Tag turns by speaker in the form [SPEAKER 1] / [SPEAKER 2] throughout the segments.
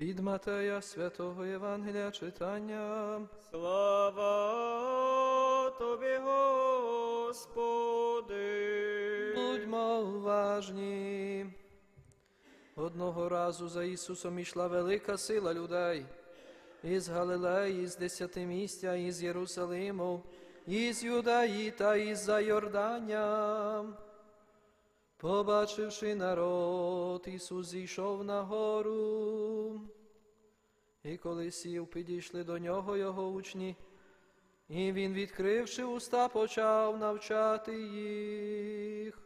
[SPEAKER 1] Від Матея Святого Євангелія читання.
[SPEAKER 2] Слава тобі, Господи.
[SPEAKER 1] Будьмо уважні. Одного разу за Ісусом ішла велика сила людей. Із Галилеї, з десятимістя, із Єрусалиму, із Юдаї та із за Йордання. Побачивши народ, Ісус зійшов на гору. І коли сів, підійшли до нього його учні, і він, відкривши уста, почав навчати їх.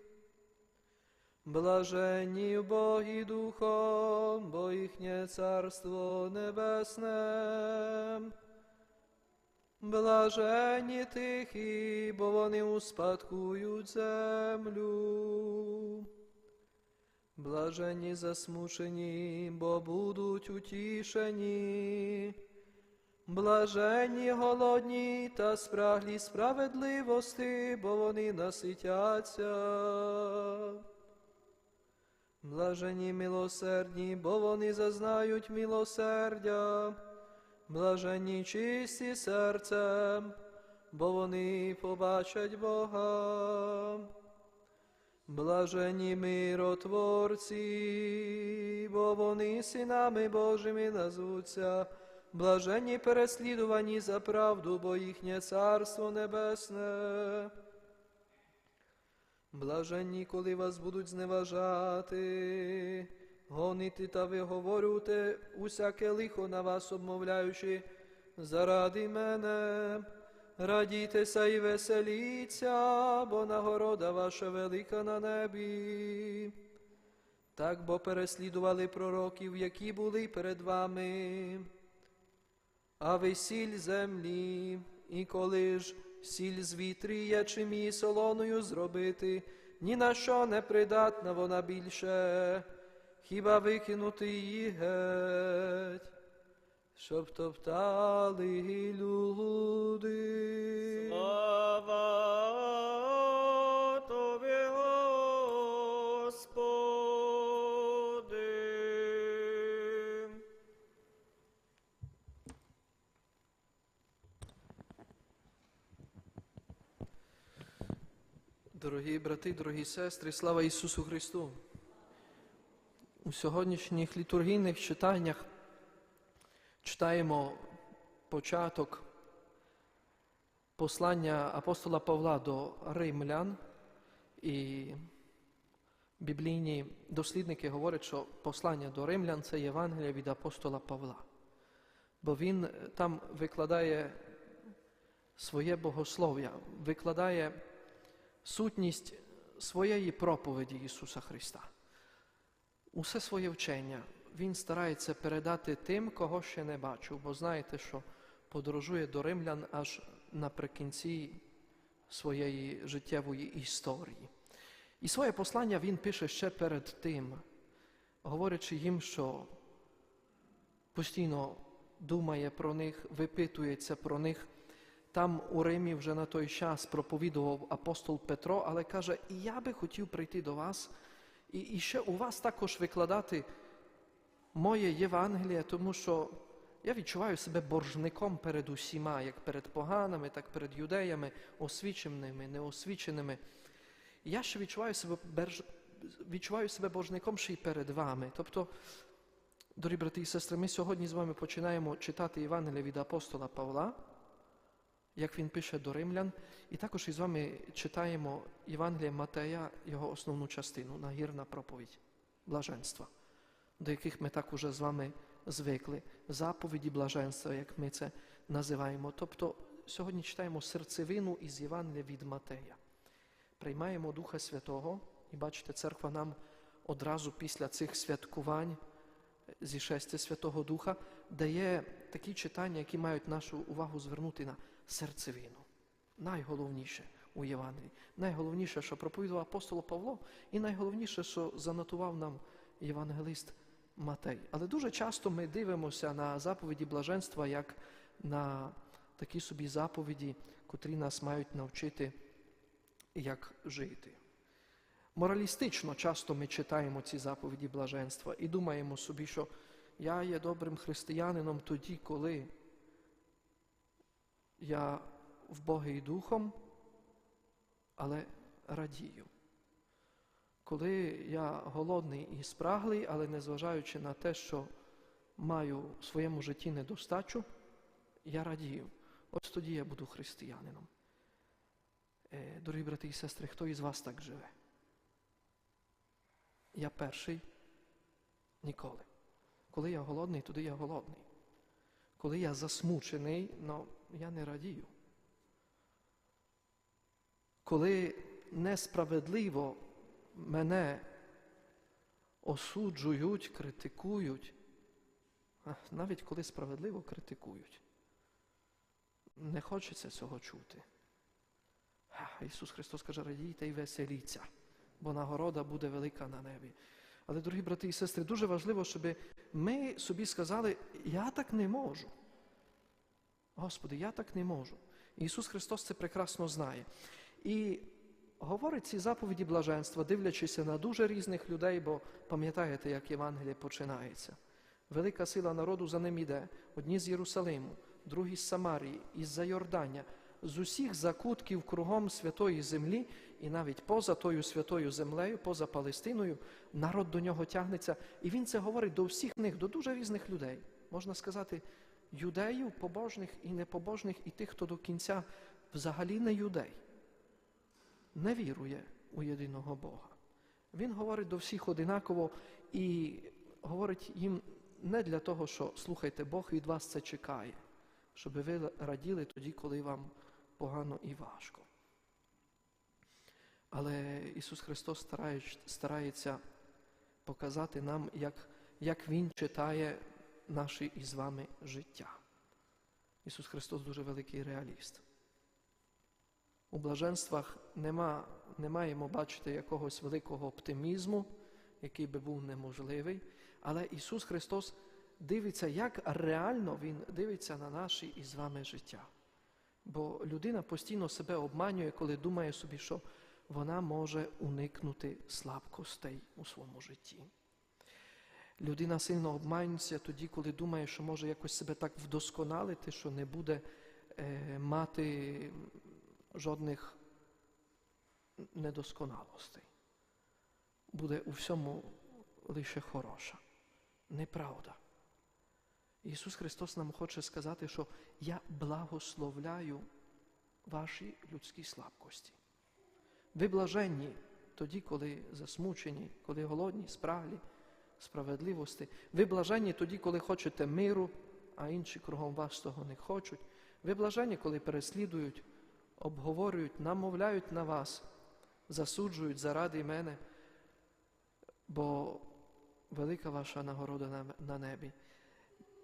[SPEAKER 1] Блаженні Боги Духом, бо їхнє царство небесне. Блаженні тихі, бо вони успадкують землю. Блаженні засмучені, бо будуть утішені. Блаженні голодні та спраглі справедливости, бо вони наситяться. Блаженні милосердні, бо вони зазнають милосердя. Блаженні чисті серцем, бо вони побачать Бога. Блаженні миротворці, бо вони синами Божими назвуться. Блаженні переслідувані за правду, бо їхнє царство небесне. Блаженні, коли вас будуть зневажати, гонити та виговорювати усяке лихо на вас обмовляючи, заради мене. Радітеся і веселіться, бо нагорода ваша велика на небі. Так бо переслідували пророків, які були перед вами. А ви сіль землі, і коли ж сіль з вітріє, чим її солоною зробити, ні на що не придатна вона більше, хіба викинути її геть, щоб топтали люди.
[SPEAKER 2] Слава тобі, Господи.
[SPEAKER 1] Дорогі брати, дорогі сестри, слава Ісусу Христу! У сьогоднішніх літургійних читаннях читаємо початок послання апостола Павла до римлян, і біблійні дослідники говорять, що послання до римлян це Євангелія від апостола Павла. Бо він там викладає своє богослов'я, викладає сутність своєї проповіді Ісуса Христа. Усе своє вчення Він старається передати тим, кого ще не бачив, бо знаєте, що подорожує до римлян аж наприкінці своєї життєвої історії. І своє послання він пише ще перед тим, говорячи їм, що постійно думає про них, випитується про них. Там у Римі вже на той час проповідував апостол Петро, але каже, і я би хотів прийти до вас, і, і ще у вас також викладати моє Євангеліє, тому що я відчуваю себе боржником перед усіма, як перед поганими, так перед юдеями, освіченими, неосвіченими. Я ще відчуваю себе, відчуваю себе боржником ще й перед вами. Тобто, дорогі брати і сестри, ми сьогодні з вами починаємо читати Євангеліє від апостола Павла як він пише до римлян, і також із вами читаємо Євангелія Матея, його основну частину, нагірна проповідь блаженства, до яких ми так уже з вами звикли, заповіді блаженства, як ми це називаємо. Тобто сьогодні читаємо серцевину із Євангелія від Матея. Приймаємо Духа Святого, і бачите, церква нам одразу після цих святкувань зішестя Святого Духа дає такі читання, які мають нашу увагу звернути на серцевину. Найголовніше у Євангелії. Найголовніше, що проповідував апостол Павло, і найголовніше, що занотував нам євангелист Матей. Але дуже часто ми дивимося на заповіді блаженства як на такі собі заповіді, котрі нас мають навчити, як жити. Моралістично часто ми читаємо ці заповіді блаженства і думаємо собі, що Я є добрим християнином тоді, коли я в Бога і духом, але радію. Коли я голодний і спраглий, але незважаючи на те, що маю в своєму житті недостачу, я радію. Ось тоді я буду християнином. Е, Дорогі брати і сестри, хто із вас так живе? Я перший ніколи. Коли я голодний, тоді я голодний. Коли я засмучений, ну я не радію. Коли несправедливо мене осуджують, критикують, навіть коли справедливо критикують, не хочеться цього чути. Ісус Христос каже, радійте і веселіться, бо нагорода буде велика на небі. Але, дорогі брати і сестри, дуже важливо, щоб ми собі сказали, я так не можу. Господи, я так не можу. Ісус Христос це прекрасно знає. І говорить ці заповіді блаженства, дивлячися на дуже різних людей, бо пам'ятаєте, як Євангеліє починається. Велика сила народу за ним іде. Одні з Єрусалиму, другі з Самарії, із-за Йордання, з усіх закутків кругом святої землі, і навіть поза тою святою землею, поза Палестиною, народ до нього тягнеться. І він це говорить до всіх них, до дуже різних людей. Можна сказати, юдеїв, побожних і непобожних, і тих, хто до кінця взагалі не юдей, не вірує у єдиного Бога. Він говорить до всіх одинаково і говорить їм не для того, що слухайте, Бог від вас це чекає, щоб ви раділи тоді, коли вам погано і важко. Але Ісус Христос старається показати нам, як, як Він читає наше із вами життя. Ісус Христос дуже великий реаліст. У блаженствах нема, не маємо бачити якогось великого оптимізму, який би був неможливий, але Ісус Христос дивиться, як реально Він дивиться на наше із вами життя. Бо людина постійно себе обманює, коли думає собі, що вона може уникнути слабкостей у своєму житті. Людина сильно обманюється тоді, коли думає, що може якось себе так вдосконалити, що не буде е, мати жодних недосконалостей. Буде у всьому лише хороша. Неправда. Ісус Христос нам хоче сказати, що я благословляю ваші людські слабкості. Ви блаженні тоді, коли засмучені, коли голодні, спраглі, справедливості. Ви блаженні тоді, коли хочете миру, а інші кругом вас того не хочуть. Ви блаженні, коли переслідують, обговорюють, намовляють на вас, засуджують заради мене, бо велика ваша нагорода на небі.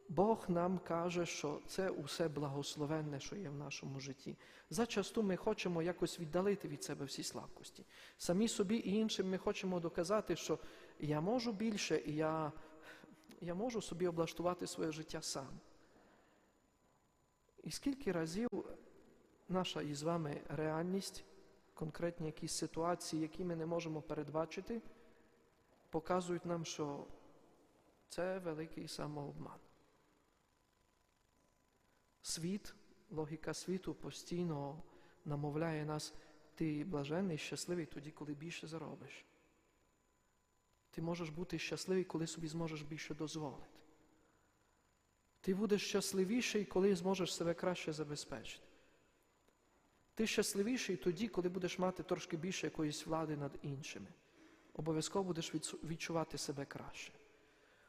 [SPEAKER 1] Бог нам каже, що це усе благословенне, що є в нашому житті. Зачасту ми хочемо якось віддалити від себе всі слабкості. Самі собі і іншим ми хочемо доказати, що я можу більше, і я, я можу собі облаштувати своє життя сам. І скільки разів наша із вами реальність, конкретні якісь ситуації, які ми не можемо передбачити, показують нам, що це великий самообман. Світ, логіка світу постійно намовляє нас, ти блаженний, щасливий тоді, коли більше заробиш. Ти можеш бути щасливий, коли собі зможеш більше дозволити. Ти будеш щасливіший, коли зможеш себе краще забезпечити. Ти щасливіший тоді, коли будеш мати трошки більше якоїсь влади над іншими. Обов'язково будеш відчувати себе краще.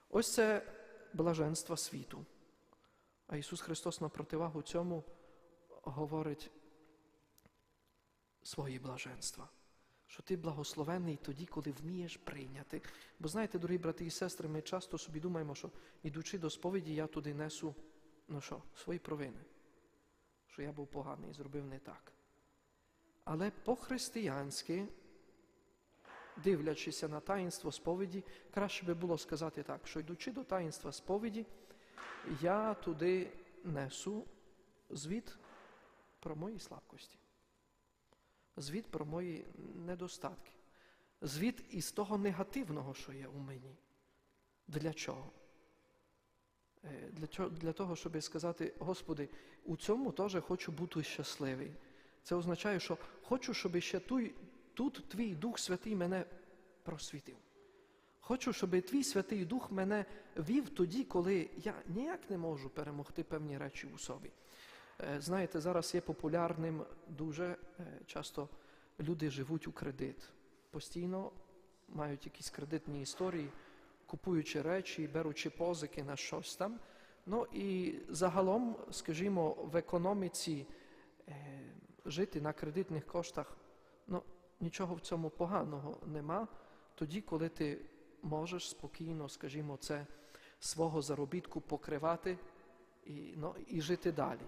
[SPEAKER 1] Ось це блаженство світу. А Ісус Христос на противагу цьому говорить свої блаженства. Що ти благословений тоді, коли вмієш прийняти. Бо знаєте, дорогі брати і сестри, ми часто собі думаємо, що ідучи до сповіді, я туди несу ну що, свої провини, що я був поганий і зробив не так. Але по-християнськи, дивлячися на таїнство сповіді, краще би було сказати так, що йдучи до таїнства сповіді, я туди несу звіт про мої слабкості, звіт про мої недостатки, звіт із того негативного, що є у мені. Для чого? Е, Для, того, щоб сказати, Господи, у цьому теж хочу бути щасливий. Це означає, що хочу, щоб ще тут Твій Дух Святий мене просвітив. Хочу, щоб Твій Святий Дух мене вів тоді, коли я ніяк не можу перемогти певні речі у собі. Е, Знаєте, зараз є популярним дуже е, часто люди живуть у кредит. Постійно мають якісь кредитні історії, купуючи речі, беручи позики на щось там. Ну і загалом, скажімо, в економіці е, жити на кредитних коштах, ну нічого в цьому поганого нема, тоді, коли ти можеш спокійно, скажімо, це свого заробітку покривати і, ну, і жити далі.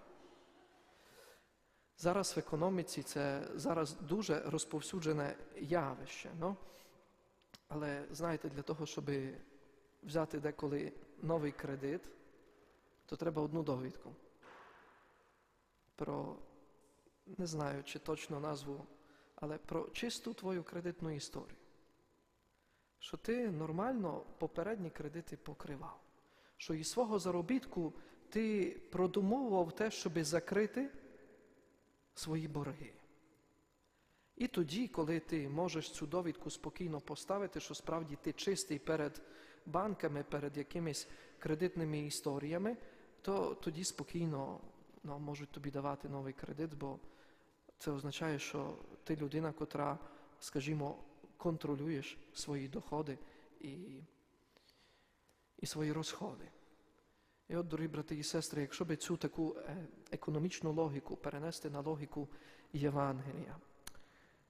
[SPEAKER 1] Зараз в економіці це зараз дуже розповсюджене явище. Ну? Але знаєте, для того, щоб взяти деколи новий кредит, то треба одну довідку. Про, не знаю, чи точно назву, але про чисту твою кредитну історію. Що ти нормально попередні кредити покривав. Що із свого заробітку ти продумовував те, щоб закрити свої борги. І тоді, коли ти можеш цю довідку спокійно поставити, що справді ти чистий перед банками, перед якимись кредитними історіями, то тоді спокійно ну, можуть тобі давати новий кредит, бо це означає, що ти людина, котра, скажімо, контролюєш свої доходи і, і свої розходи. І от, дорогі брати і сестри, якщо би цю таку е, економічну логіку перенести на логіку Євангелія,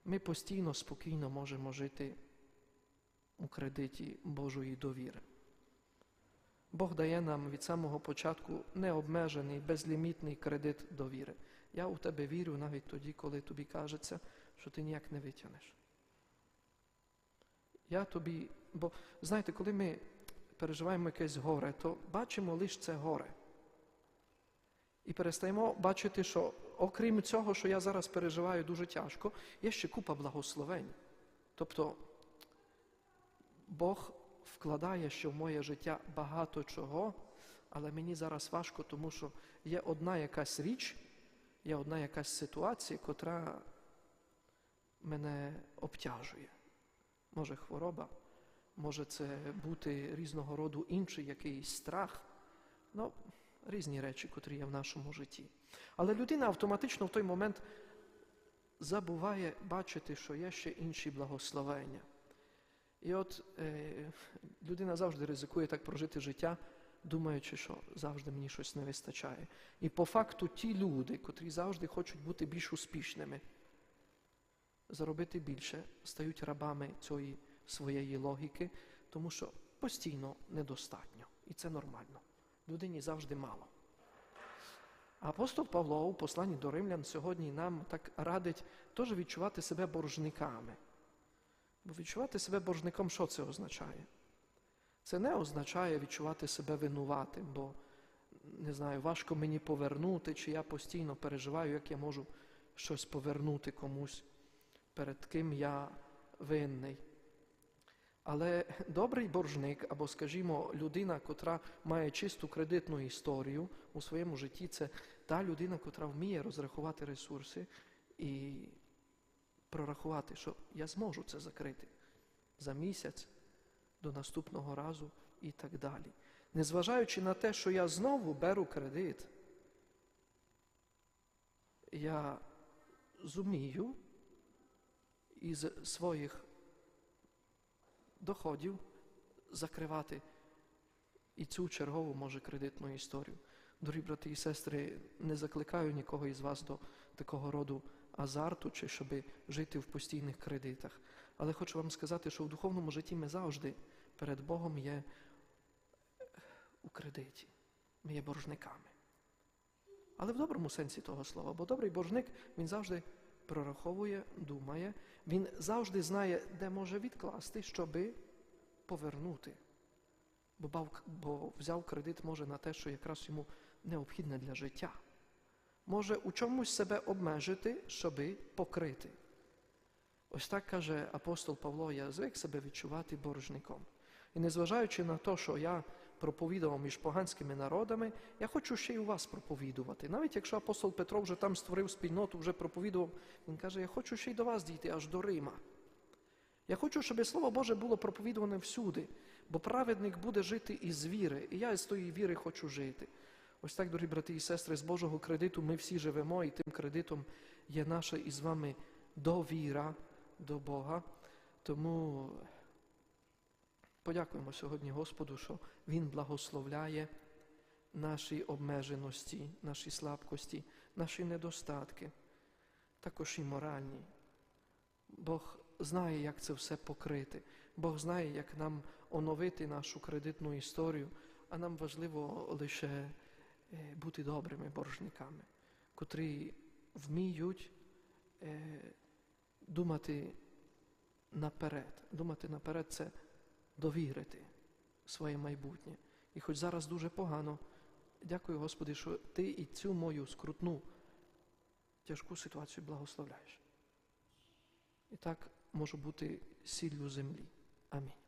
[SPEAKER 1] ми постійно, спокійно можемо жити у кредиті Божої довіри. Бог дає нам від самого початку необмежений, безлімітний кредит довіри. Я у тебе вірю навіть тоді, коли тобі кажеться, що ти ніяк не витягнеш. Я тобі, бо знаєте, коли ми переживаємо якесь горе, то бачимо лише це горе. І перестаємо бачити, що окрім цього, що я зараз переживаю дуже тяжко, є ще купа благословень. Тобто Бог вкладає ще в моє життя багато чого, але мені зараз важко, тому що є одна якась річ, є одна якась ситуація, котра мене обтяжує. Може хвороба, може це бути різного роду інший якийсь страх. Ну, різні речі, котрі є в нашому житті. Але людина автоматично в той момент забуває бачити, що є ще інші благословення. І от е, людина завжди ризикує так прожити життя, думаючи, що завжди мені щось не вистачає. І по факту ті люди, котрі завжди хочуть бути більш успішними, заробити більше, стають рабами цієї своєї логіки, тому що постійно недостатньо. І це нормально. Людині завжди мало. Апостол Павло у посланні до римлян сьогодні нам так радить теж відчувати себе боржниками. Бо відчувати себе боржником, що це означає? Це не означає відчувати себе винуватим, бо не знаю, важко мені повернути, чи я постійно переживаю, як я можу щось повернути комусь, перед ким я винний. Але добрий боржник, або, скажімо, людина, котра має чисту кредитну історію у своєму житті, це та людина, котра вміє розрахувати ресурси і прорахувати, що я зможу це закрити за місяць до наступного разу і так далі. Незважаючи на те, що я знову беру кредит, я зумію із своїх доходів закривати і цю чергову, може, кредитну історію. Дорогі брати і сестри, не закликаю нікого із вас до такого роду азарту, чи щоб жити в постійних кредитах. Але хочу вам сказати, що в духовному житті ми завжди перед Богом є у кредиті. Ми є боржниками. Але в доброму сенсі того слова, бо добрий боржник він завжди прораховує, думає, він завжди знає, де може відкласти, щоби повернути. Бо, бо взяв кредит може на те, що якраз йому необхідне для життя. Може у чомусь себе обмежити, щоби покрити. Ось так каже апостол Павло, я звик себе відчувати боржником. І незважаючи на те, що я проповідував між поганськими народами, я хочу ще й у вас проповідувати. Навіть якщо апостол Петро вже там створив спільноту, вже проповідував, він каже, я хочу ще й до вас дійти, аж до Рима. Я хочу, щоб Слово Боже було проповідуване всюди, бо праведник буде жити із віри, і я з тої віри хочу жити. Ось так, дорогі брати і сестри, з Божого кредиту ми всі живемо, і тим кредитом є наша із вами довіра до Бога. Тому подякуємо сьогодні Господу, що Він благословляє наші обмеженості, наші слабкості, наші недостатки, також і моральні. Бог знає, як це все покрити. Бог знає, як нам оновити нашу кредитну історію, а нам важливо лише е, бути добрими боржниками, котрі вміють е, думати наперед. Думати наперед це довірити своє майбутнє. І хоч зараз дуже погано, дякую Господи, що Ти і цю мою скрутну, тяжку ситуацію благословляєш. І так можу бути сіллю землі. Амінь.